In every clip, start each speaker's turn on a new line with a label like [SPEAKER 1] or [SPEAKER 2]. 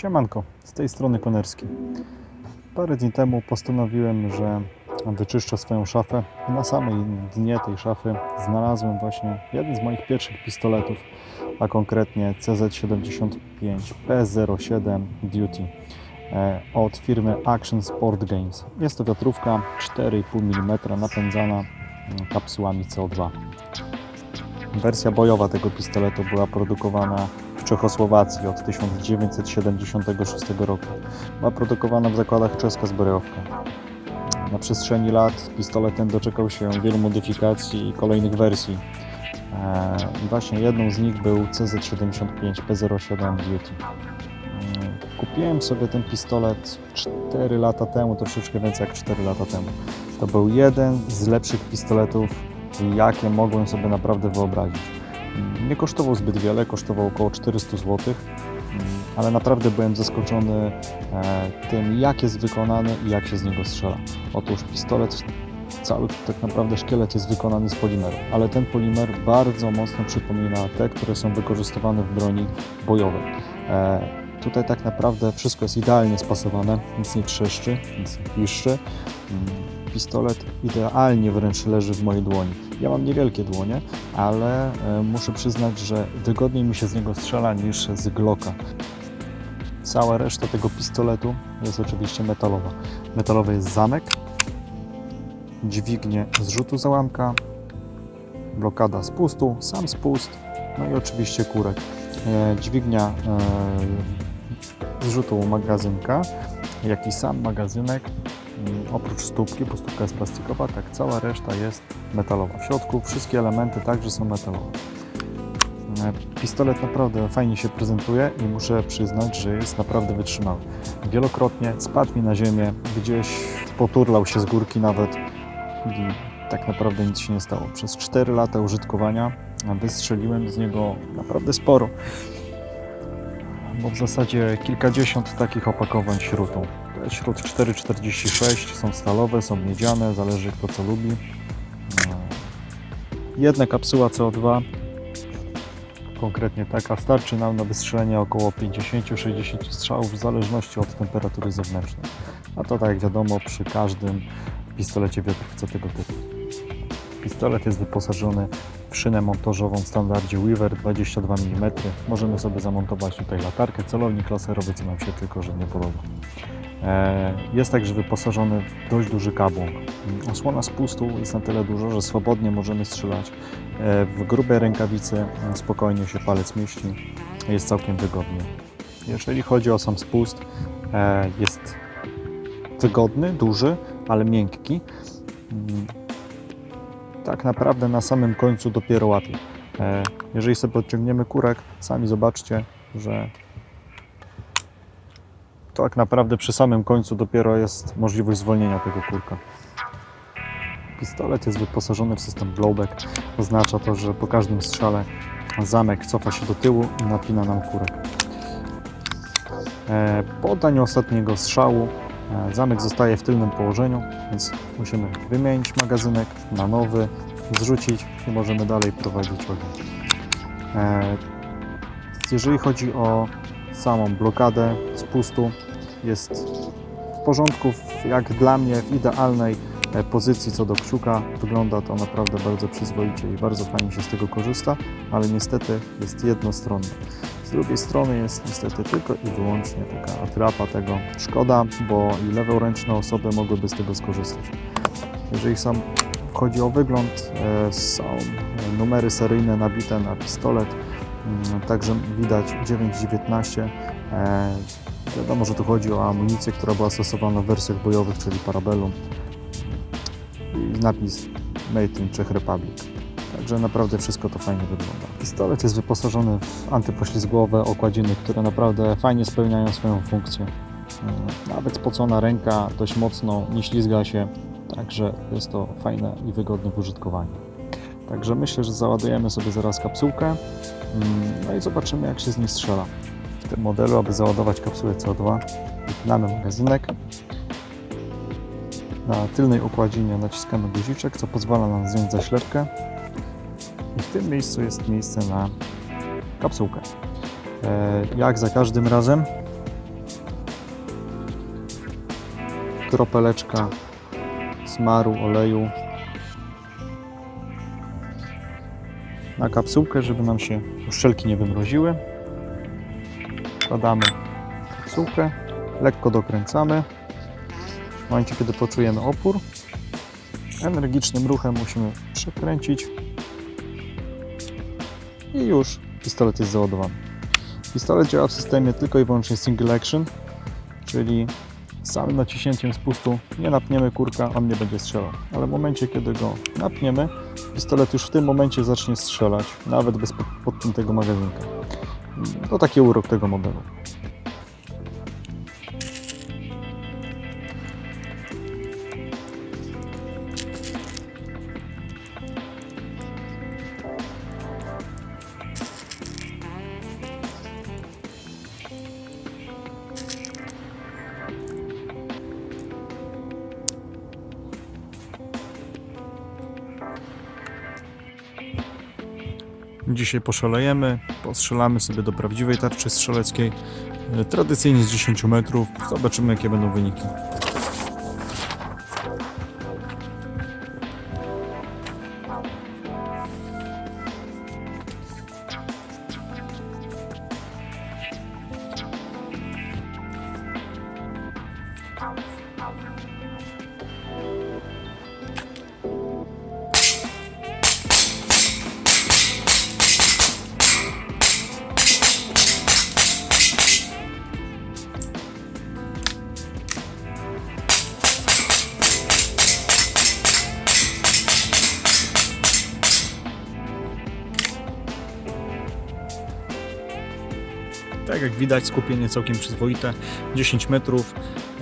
[SPEAKER 1] Siemanko, z tej strony Konerski. Parę dni temu postanowiłem, że wyczyszczę swoją szafę i na samej dnie tej szafy znalazłem właśnie jeden z moich pierwszych pistoletów, a konkretnie CZ75 P07 Duty e, od firmy Action Sport Games. Jest to wiatrówka 4,5 mm napędzana kapsułami CO2. Wersja bojowa tego pistoletu była produkowana Czechosłowacji od 1976 roku. Była produkowana w zakładach Czeska Zbrojowka. Na przestrzeni lat pistolet ten doczekał się wielu modyfikacji i kolejnych wersji. E, i Właśnie jedną z nich był CZ75 P07 Duty. Mm, Kupiłem sobie ten pistolet 4 lata temu, troszeczkę więcej jak 4 lata temu. To był jeden z lepszych pistoletów, jakie mogłem sobie naprawdę wyobrazić. Nie kosztował zbyt wiele, kosztował około 400 zł, ale naprawdę byłem zaskoczony e, tym, jak jest wykonany i jak się z niego strzela. Otóż pistolet, cały tak naprawdę szkielet jest wykonany z polimeru, ale ten polimer bardzo mocno przypomina te, które są wykorzystywane w broni bojowej. E, Tutaj tak naprawdę wszystko jest idealnie spasowane, nic nie trzeszczy, nic nie piszczy. Pistolet idealnie wręcz leży w mojej dłoni. Ja mam niewielkie dłonie, ale e, muszę przyznać, że wygodniej mi się z niego strzela niż z Glocka. Cała reszta tego pistoletu jest oczywiście metalowa. Metalowy jest zamek, dźwignie zrzutu załamka, blokada spustu, sam spust, no i oczywiście kurek. E, Dźwignia e, zrzutu magazynka, jak i sam magazynek, oprócz stópki, bo stópka jest plastikowa, tak cała reszta jest metalowa. W środku wszystkie elementy także są metalowe. E, Pistolet naprawdę fajnie się prezentuje i muszę przyznać, że jest naprawdę wytrzymały. Wielokrotnie spadł mi na ziemię, gdzieś poturlał się z górki nawet i tak naprawdę nic się nie stało. Przez 4 lata użytkowania wystrzeliłem z niego naprawdę sporo, bo w zasadzie kilkadziesiąt takich opakowań śrutu. Śrut 4,46, są stalowe, są miedziane, zależy kto co lubi. E, Jedna kapsuła CO2 konkretnie taka, starczy nam na wystrzelenie około 50-60 strzałów w zależności od temperatury zewnętrznej. A to tak jak wiadomo przy każdym pistolecie wiatrówce tego typu. Pistolet jest wyposażony w szynę montażową w standardzie Weaver 22 mm. Możemy sobie zamontować tutaj latarkę, celownik laserowy, co nam się tylko że nie podoba. E, Jest także wyposażony w dość duży kabłąk. Osłona spustu jest na tyle duża, że swobodnie możemy strzelać E, w grubej rękawicy spokojnie się palec mieści, jest całkiem wygodnie. Jeżeli chodzi o sam spust, e, jest wygodny, duży, ale miękki. Mm, Tak naprawdę na samym końcu dopiero łatwiej. E, Jeżeli sobie odciągniemy kurek, sami zobaczcie, że tak naprawdę przy samym końcu dopiero jest możliwość zwolnienia tego kurka. Pistolet jest wyposażony w system blowback. Oznacza to, że po każdym strzale zamek cofa się do tyłu i napina nam kurek. E, Po oddaniu ostatniego strzału e, zamek zostaje w tylnym położeniu, więc musimy wymienić magazynek na nowy, zrzucić i możemy dalej prowadzić ogień. E, Jeżeli chodzi o samą blokadę spustu, jest w porządku, jak dla mnie w idealnej e, pozycji co do kciuka. Wygląda to naprawdę bardzo przyzwoicie i bardzo fajnie się z tego korzysta, ale niestety jest jednostronny. Z drugiej strony jest niestety tylko i wyłącznie taka atrapa tego. Szkoda, bo i leworęczne osoby mogłyby z tego skorzystać. Jeżeli sam chodzi o wygląd, e, są e, numery seryjne nabite na pistolet, Mm, także widać 9.19. E, Wiadomo, że tu chodzi o amunicję, która była stosowana w wersjach bojowych, czyli Parabellum i napis Made in Czech Republic. Także naprawdę wszystko to fajnie wygląda. Pistolet jest wyposażony w antypoślizgowe okładziny, które naprawdę fajnie spełniają swoją funkcję. Mm, Nawet spocona ręka dość mocno nie ślizga się, także jest to fajne i wygodne w użytkowaniu. Także myślę, że załadujemy sobie zaraz kapsułkę, mm, no i zobaczymy jak się z niej strzela tym modelu, aby załadować kapsułę CO2. Wypinamy magazynek. Na tylnej okładzinie naciskamy guziczek, co pozwala nam zdjąć zaślepkę. I w tym miejscu jest miejsce na kapsułkę. E, jak za każdym razem kropeleczka smaru, oleju na kapsułkę, żeby nam się uszczelki nie wymroziły. Wkładamy kapsułkę, lekko dokręcamy. W momencie, kiedy poczujemy opór, energicznym ruchem musimy przekręcić i już pistolet jest załadowany. Pistolet działa w systemie tylko i wyłącznie single action, czyli samym naciśnięciem spustu nie napniemy kurka, on nie będzie strzelał. Ale w momencie, kiedy go napniemy, pistolet już w tym momencie zacznie strzelać, nawet bez pod- podpiętego magazynka. To taki urok tego modelu. Dzisiaj poszalejemy, postrzelamy sobie do prawdziwej tarczy strzeleckiej, e, tradycyjnie z 10 metrów. Zobaczymy, jakie będą wyniki. Tak jak widać, skupienie całkiem przyzwoite, 10 metrów.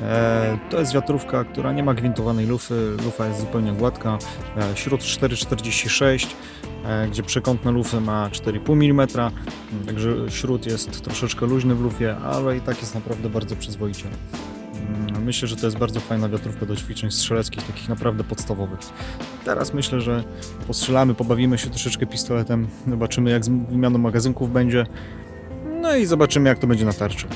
[SPEAKER 1] E, to jest wiatrówka, która nie ma gwintowanej lufy, lufa jest zupełnie gładka. E, śród 4,46, e, gdzie przekątne lufy ma 4,5 mm, także śród jest troszeczkę luźny w lufie, ale i tak jest naprawdę bardzo przyzwoicie. Mm, Myślę, że to jest bardzo fajna wiatrówka do ćwiczeń strzeleckich, takich naprawdę podstawowych. Teraz myślę, że postrzelamy, pobawimy się troszeczkę pistoletem, zobaczymy jak z wymianą magazynków będzie. No i zobaczymy, jak to będzie na tarczy.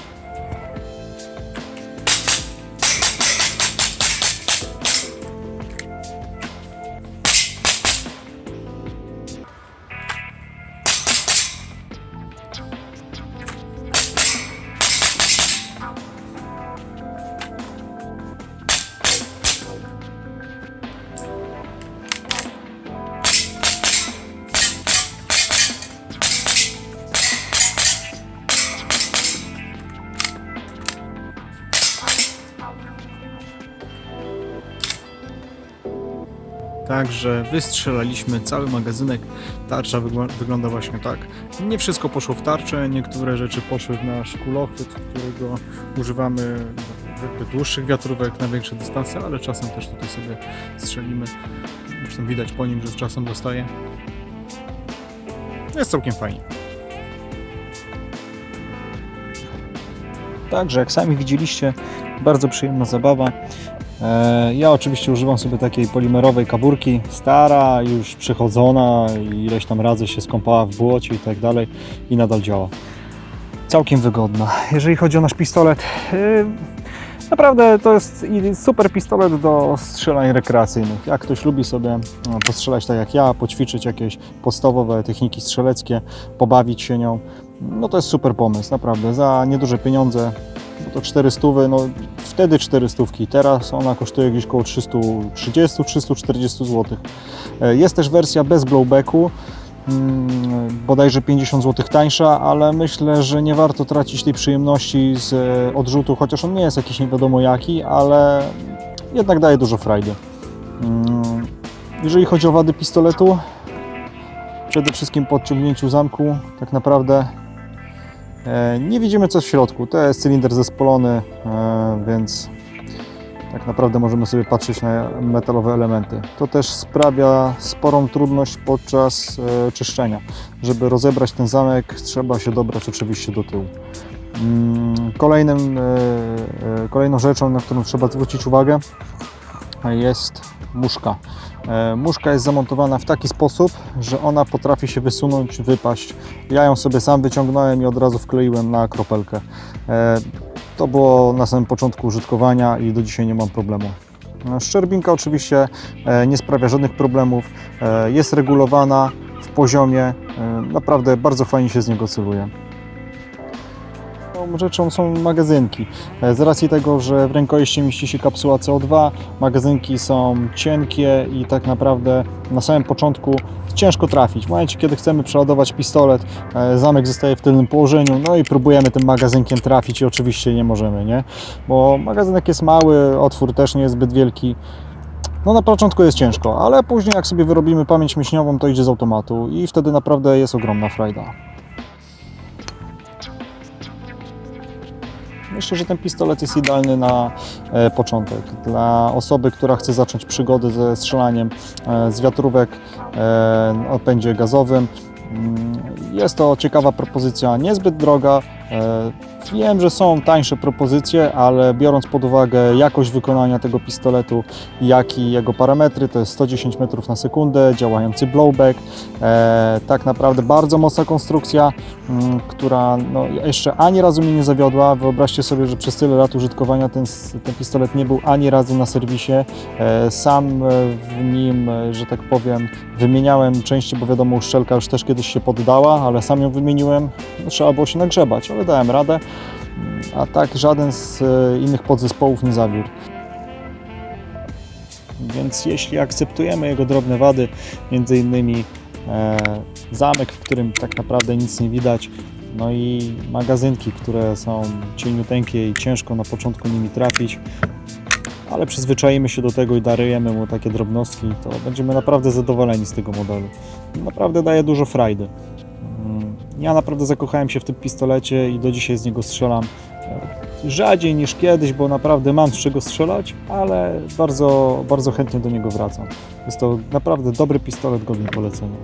[SPEAKER 1] Także wystrzelaliśmy cały magazynek. Tarcza wygl- wygląda właśnie tak. Nie wszystko poszło w tarczę, niektóre rzeczy poszły w nasz kulochwyt, którego używamy do dłuższych wiatrówek na większe dystanse, ale czasem też tutaj sobie strzelimy. Zresztą widać po nim, że czasem dostaje. Jest całkiem fajnie. Także, jak sami widzieliście, bardzo przyjemna zabawa. E, Ja oczywiście używam sobie takiej polimerowej kaburki, stara, już przechodzona, ileś tam razy się skąpała w błocie i tak dalej i nadal działa. Całkiem wygodna. Jeżeli chodzi o nasz pistolet, yy, naprawdę to jest super pistolet do strzelań rekreacyjnych. Jak ktoś lubi sobie no, postrzelać tak jak ja, poćwiczyć jakieś podstawowe techniki strzeleckie, pobawić się nią, no to jest super pomysł, naprawdę. Za nieduże pieniądze, to 400, no wtedy 400, teraz ona kosztuje gdzieś około 330-340 zł. Jest też wersja bez blowbacku, mm, bodajże 50 zł tańsza, ale myślę, że nie warto tracić tej przyjemności z e, odrzutu, chociaż on nie jest jakiś nie wiadomo jaki, ale jednak daje dużo frajdy. Mm, Jeżeli chodzi o wady pistoletu, przede wszystkim po odciągnięciu zamku tak naprawdę Nie widzimy co w środku. To jest cylinder zespolony, e, więc tak naprawdę możemy sobie patrzeć na metalowe elementy. To też sprawia sporą trudność podczas e, czyszczenia. Żeby rozebrać ten zamek, trzeba się dobrać oczywiście do tyłu. Mm, Kolejnym, e, e, kolejną rzeczą, na którą trzeba zwrócić uwagę, jest muszka. E, Muszka jest zamontowana w taki sposób, że ona potrafi się wysunąć, wypaść. Ja ją sobie sam wyciągnąłem i od razu wkleiłem na kropelkę. E, To było na samym początku użytkowania i do dzisiaj nie mam problemu. No, Szczerbinka oczywiście e, nie sprawia żadnych problemów, e, jest regulowana w poziomie, e, naprawdę bardzo fajnie się z niego celuje. Rzeczą są magazynki. E, Z racji tego, że w rękojeści mieści się kapsuła CO2, magazynki są cienkie i tak naprawdę na samym początku ciężko trafić. W momencie, kiedy chcemy przeładować pistolet, e, zamek zostaje w tylnym położeniu, no i próbujemy tym magazynkiem trafić i oczywiście nie możemy, nie? Bo magazynek jest mały, otwór też nie jest zbyt wielki. No na początku jest ciężko, ale później jak sobie wyrobimy pamięć mięśniową, to idzie z automatu i wtedy naprawdę jest ogromna frajda. Myślę, że ten pistolet jest idealny na e, początek. Dla osoby, która chce zacząć przygodę ze strzelaniem e, z wiatrówek e, o gazowym. Mm, Jest to ciekawa propozycja, niezbyt droga. Wiem, że są tańsze propozycje, ale biorąc pod uwagę jakość wykonania tego pistoletu, jak i jego parametry, to jest 110 metrów na sekundę, działający blowback, e, tak naprawdę bardzo mocna konstrukcja, mm, która no, jeszcze ani razu mnie nie zawiodła. Wyobraźcie sobie, że przez tyle lat użytkowania ten, ten pistolet nie był ani razu na serwisie. E, Sam e, w nim, e, że tak powiem, wymieniałem części, bo wiadomo, uszczelka już też kiedyś się poddała, ale sam ją wymieniłem. Trzeba było się nagrzebać, ale dałem radę. A tak żaden z e, innych podzespołów nie zawiódł. Więc jeśli akceptujemy jego drobne wady, między innymi e, zamek, w którym tak naprawdę nic nie widać, no i magazynki, które są cieniuteńkie i ciężko na początku nimi trafić, ale przyzwyczajimy się do tego i darujemy mu takie drobnostki, to będziemy naprawdę zadowoleni z tego modelu. Naprawdę daje dużo frajdy. Ja naprawdę zakochałem się w tym pistolecie i do dzisiaj z niego strzelam. Rzadziej niż kiedyś, bo naprawdę mam z czego strzelać, ale bardzo, bardzo chętnie do niego wracam. Jest to naprawdę dobry pistolet, godny polecenia.